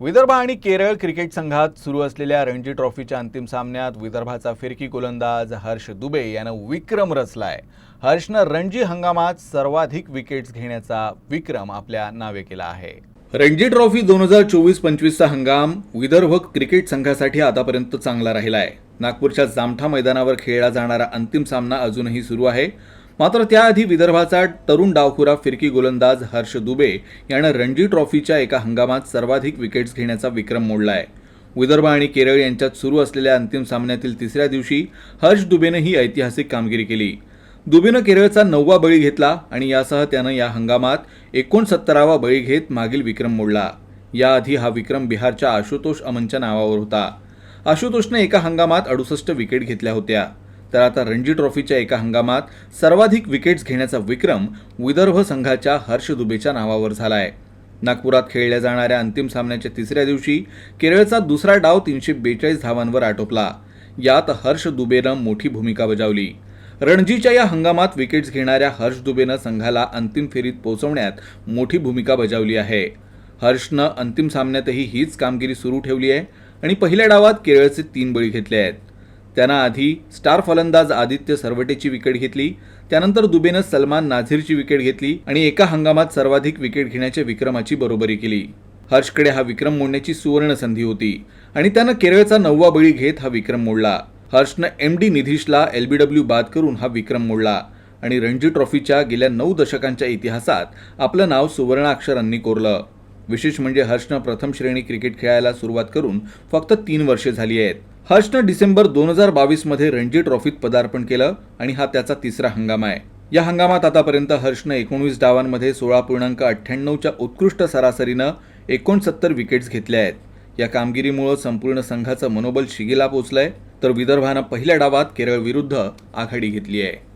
विदर्भ आणि केरळ क्रिकेट संघात सुरू असलेल्या रणजी ट्रॉफीच्या अंतिम सामन्यात विदर्भाचा फिरकी गोलंदाज हर्ष दुबे यानं विक्रम रचलाय. हर्षनं रणजी हंगामात सर्वाधिक विकेट्स घेण्याचा विक्रम आपल्या नावे केला आहे. रणजी ट्रॉफी दोन हजार चोवीस पंचवीसचा हंगाम विदर्भ क्रिकेट संघासाठी आतापर्यंत चांगला राहिला आहे नागपूरच्या जामठा मैदानावर खेळला जाणारा अंतिम सामना अजूनही सुरू आहे. मात्र त्याआधी विदर्भाचा तरुण डावखुरा फिरकी गोलंदाज हर्ष दुबे यानं रणजी ट्रॉफीच्या एका हंगामात सर्वाधिक विकेट्स घेण्याचा विक्रम मोडलाय. विदर्भ आणि केरळ यांच्यात सुरू असलेल्या अंतिम सामन्यातील तिसऱ्या दिवशी हर्ष दुबेनं ही ऐतिहासिक कामगिरी केली. दुबेनं केरळचा नववा बळी घेतला आणि यासह त्यानं या हंगामात एकोणसत्तरावा बळी घेत मागील विक्रम मोडला. याआधी हा विक्रम बिहारच्या आशुतोष अमनच्या नावावर होता. आशुतोषनं एका हंगामात अडुसष्ट विकेट घेतल्या होत्या. तर आता रणजी ट्रॉफीच्या एका हंगामात सर्वाधिक विकेट्स घेण्याचा विक्रम विदर्भ संघाच्या हर्ष दुबेच्या नावावर झाला आहे नागपुरात खेळल्या जाणाऱ्या अंतिम सामन्याच्या तिसऱ्या दिवशी केरळचा दुसरा डाव तीनशे बेचाळीस धावांवर आटोपला. यात हर्ष दुबेनं मोठी भूमिका बजावली. रणजीच्या या हंगामात विकेट्स घेणाऱ्या हर्ष दुबेनं संघाला अंतिम फेरीत पोहोचवण्यात मोठी भूमिका बजावली आहे. हर्षनं अंतिम सामन्यातही हीच कामगिरी सुरू ठेवली आहे आणि पहिल्या डावात केरळचे तीन बळी घेतले आहेत. त्यानं आधी स्टार फलंदाज आदित्य सरवटेची विकेट घेतली त्यानंतर दुबेनं सलमान नाझीरची विकेट घेतली आणि एका हंगामात सर्वाधिक विकेट घेण्याच्या विक्रमाची बरोबरी केली. हर्षकडे हा विक्रम मोडण्याची सुवर्ण संधी होती आणि त्यानं केरळचा नववा बळी घेत हा विक्रम मोडला. हर्षनं एम डी निधीशला एलबीडब्ल्यू बाद करून हा विक्रम मोडला आणि रणजी ट्रॉफीच्या गेल्या नऊ दशकांच्या इतिहासात आपलं नाव सुवर्णाक्षरांनी कोरलं. विशेष म्हणजे हर्षनं प्रथम श्रेणी क्रिकेट खेळायला सुरुवात करून फक्त तीन वर्षे झाली आहेत. हर्षनं डिसेंबर दोन हजार बावीसमध्ये रणजी ट्रॉफीत पदार्पण केलं आणि हा त्याचा तिसरा हंगाम आहे. या हंगामात आतापर्यंत हर्षनं एकोणवीस डावांमध्ये सोळा पूर्णांक अठ्ठ्याण्णवच्या उत्कृष्ट सरासरीनं एकोणसत्तर विकेट्स घेतल्या आहेत. या कामगिरीमुळं संपूर्ण संघाचं मनोबल शिगेला पोचलंय तर विदर्भानं पहिल्या डावात केरळ विरुद्ध आघाडी घेतली आहे.